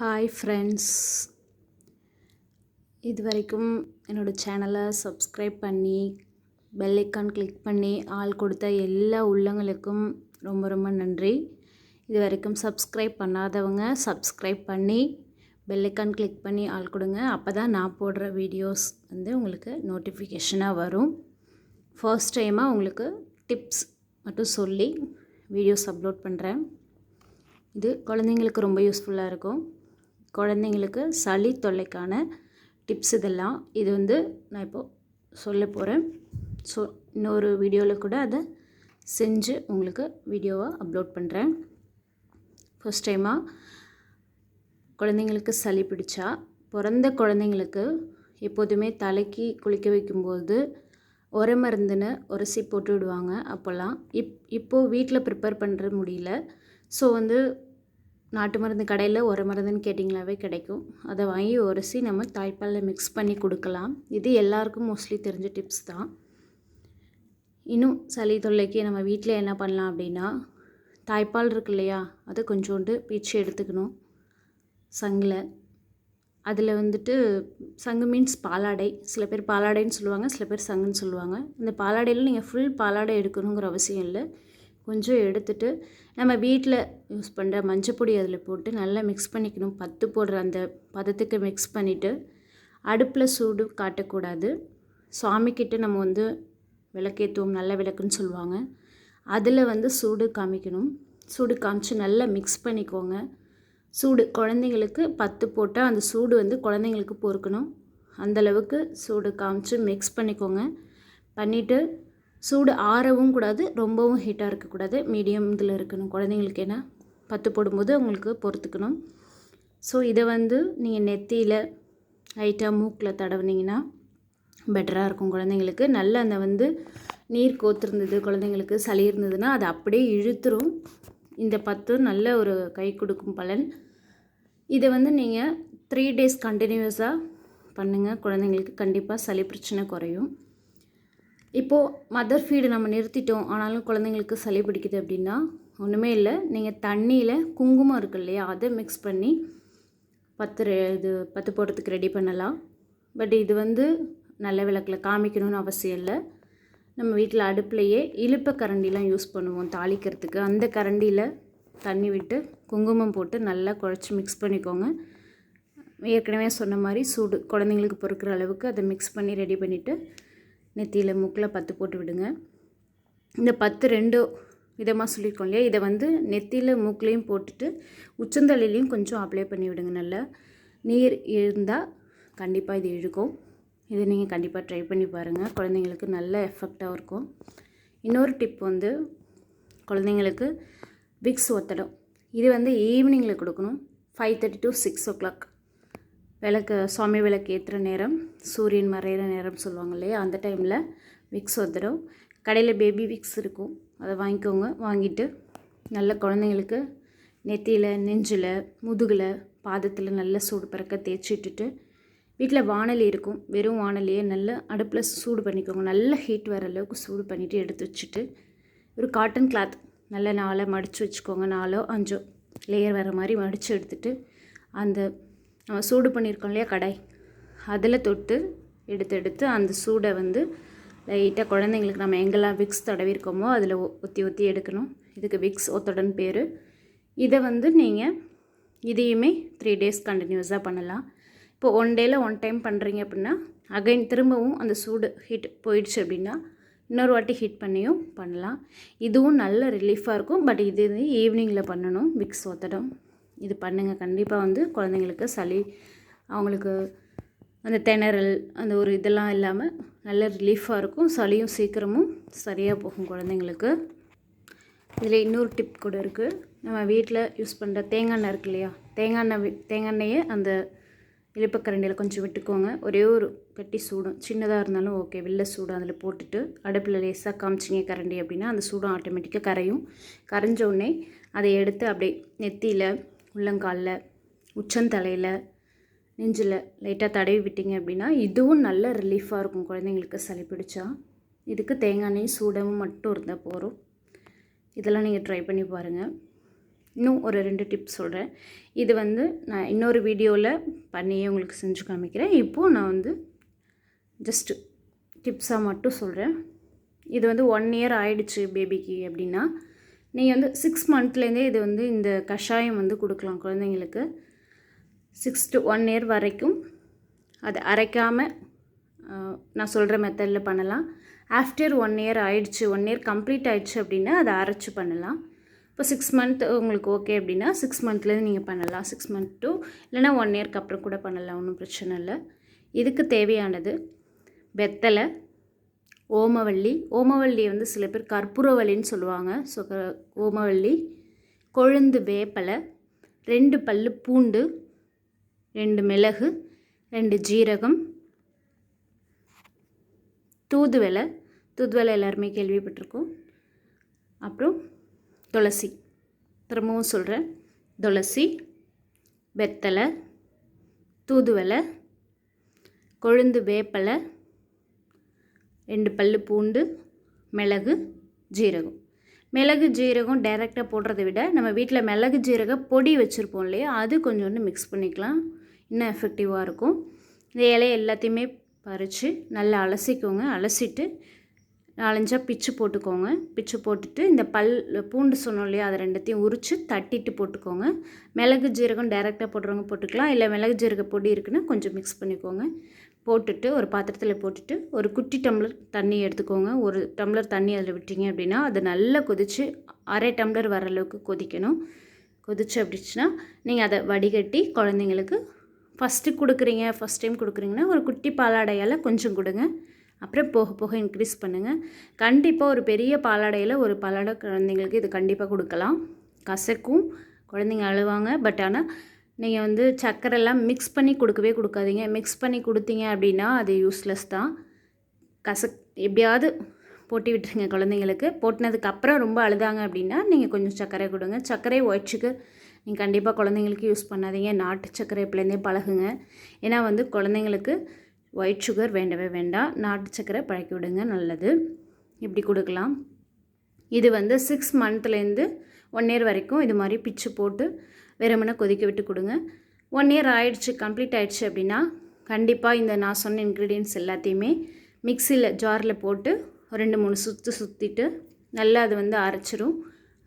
Hi friends இது வரைக்கும் என்னோடய சேனலை சப்ஸ்கிரைப் பண்ணி பெல் ஐக்கான் கிளிக் பண்ணி ஆள் கொடுத்த எல்லா உள்ளங்களுக்கும் ரொம்ப ரொம்ப நன்றி. இது வரைக்கும் சப்ஸ்கிரைப் பண்ணாதவங்க சப்ஸ்கிரைப் பண்ணி பெல் ஐக்கான் கிளிக் பண்ணி ஆள் கொடுங்க. அப்போ தான் நான் போடுற வீடியோஸ் வந்து உங்களுக்கு நோட்டிஃபிகேஷனாக வரும். ஃபர்ஸ்ட் டைமாக உங்களுக்கு டிப்ஸ் மட்டும் சொல்லி வீடியோஸ் அப்லோட் பண்ணுறேன் இது குழந்தைங்களுக்கு ரொம்ப யூஸ்ஃபுல்லாக இருக்கும். குழந்தைங்களுக்கு சளி தொல்லைக்கான டிப்ஸ் இதெல்லாம். இது வந்து நான் இப்போது சொல்ல போகிறேன் ஸோ இன்னொரு வீடியோவில் கூட அதை செஞ்சு உங்களுக்கு வீடியோவாக அப்லோட் பண்ணுறேன் ஃபஸ்ட் டைமாக குழந்தைங்களுக்கு சளி பிடிச்சா பிறந்த குழந்தைங்களுக்கு எப்போதுமே தலைக்கு குளிக்க வைக்கும்போது உர மருந்துன்னு உரசி போட்டு விடுவாங்க அப்போல்லாம். இப் இப்போது வீட்டில் ப்ரிப்பேர் பண்ணுற முடியல. ஸோ வந்து நாட்டு மருந்து கடையில் உர மருந்துன்னு கேட்டிங்களாவே கிடைக்கும். அதை வாங்கி உரசி நம்ம தாய்ப்பாலில் மிக்ஸ் பண்ணி கொடுக்கலாம். இது எல்லாருக்கும் மோஸ்ட்லி தெரிஞ்ச டிப்ஸ் தான். இன்னும் சளி தொல்லைக்கு நம்ம வீட்டில் என்ன பண்ணலாம் அப்படின்னா தாய்ப்பால் இருக்கு இல்லையா அதை கொஞ்சோண்டு பீச்சு எடுத்துக்கணும். சங்கில். அதில் வந்துட்டு சங்கு மீன்ஸ் பாலாடை. சில பேர் பாலாடைன்னு சொல்லுவாங்க சில பேர் சங்குன்னு சொல்லுவாங்க. இந்த பாலாடையில் நீங்கள் ஃபுல் பாலாடை எடுக்கணுங்கிற அவசியம் இல்லை. கொஞ்சம் எடுத்துட்டு நம்ம வீட்டில் யூஸ் பண்ணுற மஞ்சப்பொடி அதில் போட்டு நல்லா மிக்ஸ் பண்ணிக்கணும். பத்து போடுற அந்த பதத்துக்கு மிக்ஸ் பண்ணிவிட்டு அடுப்பில் சூடு காட்டக்கூடாது. சுவாமிக்கிட்ட நம்ம வந்து விளக்கேற்றுவோம் நல்ல விளக்குன்னு சொல்லுவாங்க. அதில் வந்து சூடு காமிக்கணும். சூடு காமிச்சு நல்லா மிக்ஸ் பண்ணிக்கோங்க. சூடு குழந்தைங்களுக்கு பத்து போட்டால் அந்த சூடு வந்து குழந்தைங்களுக்கு பொறுக்கணும். அந்தளவுக்கு சூடு காமிச்சு மிக்ஸ் பண்ணிக்கோங்க. பண்ணிவிட்டு சூடு ஆறவும் கூடாது ரொம்பவும் ஹீட்டாக இருக்கக்கூடாது. மீடியம் இதில் இருக்கணும். குழந்தைங்களுக்கு ஏன்னா பத்து போடும்போது அவங்களுக்கு பொறுத்துக்கணும். ஸோ இதை வந்து நீங்கள் நெத்தியில் ஹைட்டாக மூக்கில் தடவுனீங்கன்னா பெட்டராக இருக்கும் குழந்தைங்களுக்கு. நல்ல அந்த வந்து நீர் கோத்துருந்தது குழந்தைங்களுக்கு சளி இருந்ததுன்னா அதை அப்படியே இழுத்துரும். இந்த பத்து நல்ல ஒரு கை கொடுக்கும் பலன். இதை வந்து நீங்கள் த்ரீ டேஸ் கண்டினியூஸாக பண்ணுங்கள் குழந்தைங்களுக்கு கண்டிப்பாக சளி பிரச்சனை குறையும். இப்போது மதர் ஃபீடு நம்ம நிறுத்திட்டோம். ஆனாலும் குழந்தைங்களுக்கு சளி பிடிக்குது அப்படின்னா ஒன்றுமே இல்லை. நீங்கள் தண்ணியில் குங்குமம் இருக்கு இல்லையா? அதை மிக்ஸ் பண்ணி பத்து இது பத்து போடுறதுக்கு ரெடி பண்ணலாம். பட் இது வந்து நல்ல விளக்கில் காமிக்கணும்னு அவசியம் இல்லை. நம்ம வீட்டில் அடுப்புலையே இழுப்ப கரண்டிலாம் யூஸ் பண்ணுவோம் தாளிக்கிறதுக்கு. அந்த கரண்டியில் தண்ணி விட்டு குங்குமம் போட்டு நல்லா குழச்சி மிக்ஸ் பண்ணிக்கோங்க. ஏற்கனவே சொன்ன மாதிரி சூடு குழந்தைங்களுக்கு பொறுக்கிற அளவுக்கு அதை மிக்ஸ் பண்ணி ரெடி பண்ணிவிட்டு நெத்தியில் மூக்கில் பத்து போட்டு விடுங்க. இந்த பத்து ரெண்டு விதமாக சொல்லியிருக்கோம் இல்லையா? இதை வந்து நெத்தியில் மூக்குலேயும் போட்டுட்டு உச்சந்தலையிலையும் கொஞ்சம் அப்ளை பண்ணி விடுங்க நல்லா. நீர் இருந்தால் கண்டிப்பாக இது இழுக்கும். இதை நீங்கள் கண்டிப்பாக ட்ரை பண்ணி பாருங்கள் குழந்தைங்களுக்கு நல்ல எஃபெக்டாக இருக்கும். இன்னொரு டிப் வந்து குழந்தைங்களுக்கு விக்ஸ் ஒத்தடம். இது வந்து ஈவினிங்கில் கொடுக்கணும். Five thirty to six o'clock விளக்கு சுவாமி விளக்கு ஏற்றுற நேரம் சூரியன் மறையிற நேரம் சொல்லுவாங்க இல்லையா? அந்த டைமில் விக்ஸ் வந்துடும் கடையில் பேபி விக்ஸ் இருக்கும். அதை வாங்கிக்கோங்க. வாங்கிட்டு நல்ல குழந்தைங்களுக்கு நெத்தியில் நெஞ்சில் முதுகில் பாதத்தில் நல்ல சூடு பறக்க தேய்ச்சி விட்டுட்டு வீட்டில் வானலி இருக்கும். வெறும் வானலியே நல்லா அடுப்பில் சூடு பண்ணிக்கோங்க. நல்ல ஹீட் வர அளவுக்கு சூடு பண்ணிவிட்டு எடுத்து வச்சுட்டு ஒரு காட்டன் கிளாத் நல்ல நாளை மடித்து வச்சுக்கோங்க. நாலோ அஞ்சோ லேயர் வர மாதிரி மடித்து எடுத்துட்டு அந்த நம்ம சூடு பண்ணியிருக்கோம் இல்லையா கடாய்? அதில் தொட்டு எடுத்து எடுத்து அந்த சூடை வந்து லைட்டாக குழந்தைங்களுக்கு நம்ம எங்கெல்லாம் விக்ஸ் தடவிருக்கோமோ அதில் ஒத்தி ஒத்தி எடுக்கணும். இதுக்கு விக்ஸ் ஒத்தடன் பேர். இதை வந்து நீங்கள் இதையுமே த்ரீ டேஸ் கண்டினியூஸாக பண்ணலாம். இப்போ ஒன் டேயில் ஒன் டைம் பண்ணுறீங்க அப்படின்னா அகைன் திரும்பவும் அந்த சூடு ஹீட் போயிடுச்சு அப்படின்னா இன்னொரு வாட்டி ஹீட் பண்ணியும் பண்ணலாம். இதுவும் நல்ல ரிலீஃபாக இருக்கும். பட் இது ஈவினிங்கில் பண்ணணும் விக்ஸ் ஒத்தடம். இது பண்ணுங்கள் கண்டிப்பாக வந்து குழந்தைங்களுக்கு சளி அவங்களுக்கு அந்த திணறல் அந்த ஒரு இதெல்லாம் இல்லாமல் நல்ல ரிலீஃபாக இருக்கும். சளியும் சீக்கிரமும் சரியாக போகும் குழந்தைங்களுக்கு. இதில் இன்னொரு டிப் கூட இருக்குது நம்ம வீட்டில் யூஸ் பண்ணுற தேங்காய் எண்ணெய் இருக்கு இல்லையா? தேங்காய் எண்ணெய் தேங்காய் எண்ணெயை அந்த இழுப்பக்கரண்டியில் கொஞ்சம் விட்டுக்கோங்க. ஒரே ஒரு கட்டி சூடும். சின்னதாக இருந்தாலும் ஓகே வெள்ளை சூடும் அதில் போட்டுட்டு அடுப்பில் லேசாக காமிச்சிங்க கரண்டி அப்படின்னா அந்த சூடும் ஆட்டோமேட்டிக்காக கரையும். கரைஞ்ச உடனே அதை எடுத்து அப்படியே நெத்தியில் உள்ளங்காலில் உச்சந்தலையில் நெஞ்சில் லைட்டாக தடவி விட்டீங்க அப்படின்னா இதுவும் நல்ல ரிலீஃபாக இருக்கும். குழந்தைங்களுக்கு சளி பிடிச்சா. இதுக்கு தேங்காய் நெய் சூடமும் மட்டும் இருந்தால் போகிறோம் இதெல்லாம் நீங்கள் ட்ரை பண்ணி பாருங்கள் இன்னும் ஒரு ரெண்டு டிப்ஸ் சொல்கிறேன் இது வந்து நான் இன்னொரு வீடியோவில் பண்ணியே உங்களுக்கு செஞ்சு காமிக்கிறேன். இப்போது நான் வந்து ஜஸ்ட்டு டிப்ஸாக மட்டும் சொல்கிறேன் இது வந்து ஒன் இயர் ஆயிடுச்சு பேபிக்கு அப்படின்னா நீங்கள் வந்து சிக்ஸ் மந்த்லேருந்தே இது வந்து இந்த கஷாயம் வந்து கொடுக்கலாம் குழந்தைங்களுக்கு. சிக்ஸ் டு ஒன் இயர் வரைக்கும் அதை அரைக்காமல் நான் சொல்கிற மெத்தடில் பண்ணலாம். ஆஃப்டர் ஒன் இயர் ஆயிடுச்சு ஒன் இயர் கம்ப்ளீட் ஆயிடுச்சு அப்படின்னா அதை அரைச்சி பண்ணலாம். இப்போ சிக்ஸ் மந்த் உங்களுக்கு ஓகே அப்படின்னா சிக்ஸ் மந்த்லேருந்து நீங்கள் பண்ணலாம். சிக்ஸ் மந்த் டூ இல்லைனா ஒன் இயர்க்கு அப்புறம் கூட பண்ணலாம் ஒன்றும் பிரச்சனை இல்லை. இதுக்கு தேவையானது வெத்தலை ஓமவல்லி ஓமவல்லி வந்து சில பேர் கற்பூரவல்லின்னு சொல்லுவாங்க. ஸோ ஓமவல்லி கொழுந்து வேப்பலை ரெண்டு பல் பூண்டு ரெண்டு மிளகு ரெண்டு ஜீரகம் தூதுவலை தூதுவலை எல்லாருமே கேள்விப்பட்டிருக்கோம். அப்புறம் துளசி. திரும்பவும் சொல்கிறேன் துளசி வெத்தலை தூதுவலை கொழுந்து வேப்பலை ரெண்டு பல் பூண்டு மிளகு ஜீரகம். மிளகு ஜீரகம் டைரெக்டாக போடுறதை விட நம்ம வீட்டில் மிளகு ஜீரக பொடி வச்சுருப்போம் இல்லையா? அது கொஞ்சோண்டு மிக்ஸ் பண்ணிக்கலாம். இன்னும் எஃபெக்டிவாக இருக்கும். இந்த இலையை எல்லாத்தையுமே பறித்து நல்லா அலசிக்கோங்க. அலசிட்டு நாலஞ்சாக பிச்சு போட்டுக்கோங்க. பிச்சு போட்டுட்டு இந்த பல் பூண்டு சொன்னோம் இல்லையா? அதை ரெண்டுத்தையும் உரித்து தட்டிட்டு போட்டுக்கோங்க. மிளகு ஜீரகம் டைரெக்டாக போடுறவங்க போட்டுக்கலாம். இல்லை மிளகு ஜீரக பொடி இருக்குன்னா கொஞ்சம் மிக்ஸ் பண்ணிக்கோங்க. போட்டுட்டு ஒரு பாத்திரத்தில் போட்டுட்டு ஒரு குட்டி டம்ளர் தண்ணி எடுத்துக்கோங்க. ஒரு டம்ளர் தண்ணி அதில் விட்டிங்க அப்படின்னா அது நல்லா கொதித்து அரை டம்ளர் வர அளவுக்கு கொதிக்கணும். கொதிச்சு அப்படிச்சுன்னா நீங்கள் அதை வடிகட்டி குழந்தைங்களுக்கு ஃபஸ்ட்டு கொடுக்குறீங்க ஃபஸ்ட் டைம் கொடுக்குறீங்கன்னா ஒரு குட்டி பாலாடையால் கொஞ்சம் கொடுங்க. அப்புறம் போக போக இன்க்ரீஸ் பண்ணுங்கள் கண்டிப்பாக ஒரு பெரிய பாலாடையில் ஒரு பாலாடை குழந்தைங்களுக்கு இது கண்டிப்பாக கொடுக்கலாம். கசக்கும். குழந்தைங்க அழுவாங்க பட் ஆனால் நீங்கள் வந்து சர்க்கரைலாம் மிக்ஸ் பண்ணி கொடுக்கவே கொடுக்காதீங்க. மிக்ஸ் பண்ணி கொடுத்தீங்க அப்படின்னா அது யூஸ்லெஸ் தான். கசக் எப்படியாவது போட்டி விட்டுருங்க குழந்தைங்களுக்கு. போட்டினதுக்கப்புறம் ரொம்ப அழுதாங்க அப்படின்னா நீங்கள் கொஞ்சம் சர்க்கரை கொடுங்க. சர்க்கரை ஒயிட் சுகர் நீங்கள் கண்டிப்பாக குழந்தைங்களுக்கு யூஸ் பண்ணாதீங்க. நாட்டு சர்க்கரை பிள்ளைந்தே பழகுங்க. ஏன்னா வந்து குழந்தைங்களுக்கு ஒயிட் சுகர் வேண்டவே வேண்டாம். நாட்டு சர்க்கரை பழக்கி விடுங்க நல்லது. இப்படி கொடுக்கலாம். இது வந்து சிக்ஸ் மந்த்லேருந்து ஒன் இயர் வரைக்கும் இது மாதிரி பிச்சு போட்டு வெறுமனை கொதிக்க விட்டு கொடுங்க. ஒன் இயர் ஆயிடுச்சு கம்ப்ளீட் ஆயிடுச்சு அப்படின்னா கண்டிப்பாக இந்த நான் சொன்ன இன்க்ரீடியன்ஸ் எல்லாத்தையுமே மிக்சியில் ஜாரில் போட்டு ரெண்டு மூணு சுற்று சுற்றிட்டு நல்லா அது வந்து அரைச்சிரும்.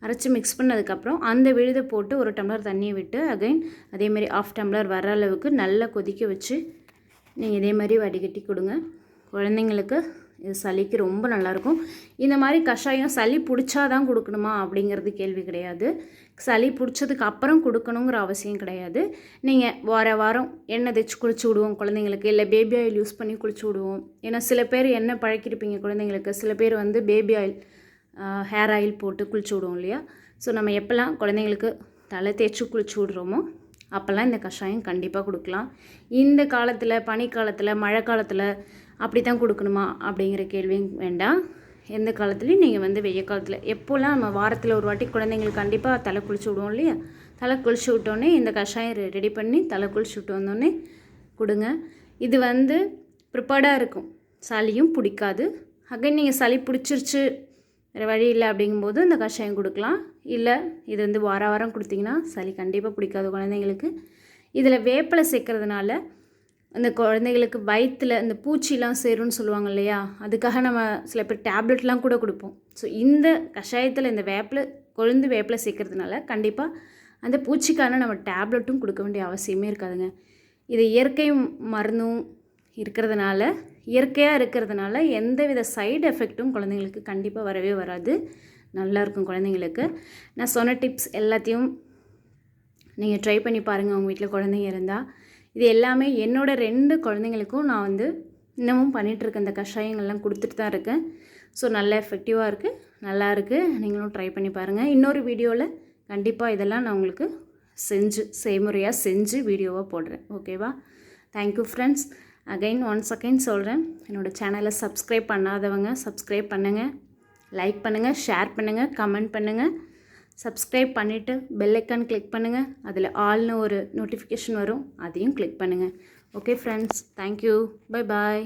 அரைச்சி மிக்ஸ் பண்ணதுக்கப்புறம் அந்த விழுதை போட்டு ஒரு டம்ளர் தண்ணியை விட்டு அகைன் அதேமாதிரி ஆஃப் டம்ளர் வர அளவுக்கு நல்லா கொதிக்க வச்சு நீங்கள் இதே மாதிரி வடிகட்டி கொடுங்க. குழந்தைங்களுக்கு இது சளிக்கு ரொம்ப நல்லாயிருக்கும். இந்த மாதிரி கஷாயம் சளி பிடிச்சா தான் கொடுக்கணுமா அப்படிங்கிறது கேள்வி கிடையாது. சளி பிடிச்சதுக்கு அப்புறம் கொடுக்கணுங்கிற அவசியம் கிடையாது. நீங்கள் வார வாரம் எண்ணெய் தைச்சி குளிச்சு விடுவோம் குழந்தைங்களுக்கு இல்லை பேபி ஆயில் யூஸ் பண்ணி குளிச்சு விடுவோம். ஏன்னா சில பேர் எண்ணெய் பழக்கிருப்பீங்க குழந்தைங்களுக்கு. சில பேர் வந்து பேபி ஆயில் ஹேர் ஆயில் போட்டு குளிச்சு விடுவோம் இல்லையா? ஸோ நம்ம எப்போல்லாம் குழந்தைங்களுக்கு தலை தேய்ச்சி குளிச்சு விடுறோமோ அப்போல்லாம் இந்த கஷாயம் கண்டிப்பாக கொடுக்கலாம். இந்த காலத்தில் பனிக்காலத்தில் மழை காலத்தில் அப்படி தான் கொடுக்கணுமா அப்படிங்கிற கேள்வியும் வேண்டாம். எந்த காலத்துலேயும் நீங்கள் வந்து வெய்ய காலத்தில் எப்போல்லாம் நம்ம வாரத்தில் ஒரு வாட்டி குழந்தைங்களுக்கு கண்டிப்பாக தலை குளிச்சு விடுவோம் இல்லையா? தலை குளிச்சு விட்டோன்னே இந்த கஷாயம் ரெடி பண்ணி தலை குளிச்சு விட்டு வந்தோடனே கொடுங்க. இது வந்து ப்ரிப்பேர்டாக இருக்கும். சளியும் பிடிக்காது. அகைன் நீங்கள் சளி பிடிச்சிருச்சு வேறு வழி இல்லை அப்படிங்கும்போது இந்த கஷாயம் கொடுக்கலாம். இல்லை இது வந்து வார வாரம் கொடுத்தீங்கன்னா சளி கண்டிப்பாக பிடிக்காது குழந்தைங்களுக்கு. இதில் வேப்பிலை சேர்க்கறதுனால அந்த குழந்தைங்களுக்கு வயிற்றில் இந்த பூச்சிலாம் சேரும்னு சொல்லுவாங்க இல்லையா? அதுக்காக நம்ம சில பேர் டேப்லெட்லாம் கூட கொடுப்போம். ஸோ இந்த கஷாயத்தில் இந்த வேப்பில் கொழுந்து வேப்பில் சேர்க்கறதுனால கண்டிப்பாக அந்த பூச்சிக்கான நம்ம டேப்லெட்டும் கொடுக்க வேண்டிய அவசியமே இருக்காதுங்க. இது இயற்கை மருந்தும் இருக்கிறதுனால இயற்கையாக இருக்கிறதுனால எந்த வித சைடு எஃபெக்ட்டும் குழந்தைங்களுக்கு கண்டிப்பாக வரவே வராது. நல்லாயிருக்கும் குழந்தைங்களுக்கு. நான் சொன்ன டிப்ஸ் எல்லாத்தையும் நீங்கள் ட்ரை பண்ணி பாருங்கள் உங்கள் வீட்டில் குழந்தைங்க இருந்தால் இது எல்லாமே என்னோடய ரெண்டு குழந்தைங்களுக்கும் நான் வந்து இன்னமும் பண்ணிகிட்ருக்கேன் இந்த கஷாயங்கள்லாம் கொடுத்துட்டு தான் இருக்கேன். ஸோ நல்ல எஃபெக்டிவாக இருக்குது நல்லா இருக்குது நீங்களும் ட்ரை பண்ணி பாருங்கள் இன்னொரு வீடியோவில் கண்டிப்பாக இதெல்லாம் நான் உங்களுக்கு செஞ்சு செய்முறையாக செஞ்சு வீடியோவாக போடுறேன். ஓகேவா thank you friends again once again சொல்கிறேன் என்னோடய சேனலை சப்ஸ்கிரைப் பண்ணாதவங்க சப்ஸ்கிரைப் பண்ணுங்கள் லைக் பண்ணுங்கள் ஷேர் பண்ணுங்கள் கமெண்ட் பண்ணுங்கள் சப்ஸ்கிரைப் பண்ணிவிட்டு பெல்லைக்கான் கிளிக் பண்ணுங்கள் அதில் ஆல்னு ஒரு நோட்டிஃபிகேஷன் வரும். அதையும் கிளிக் பண்ணுங்கள் okay friends thank you bye bye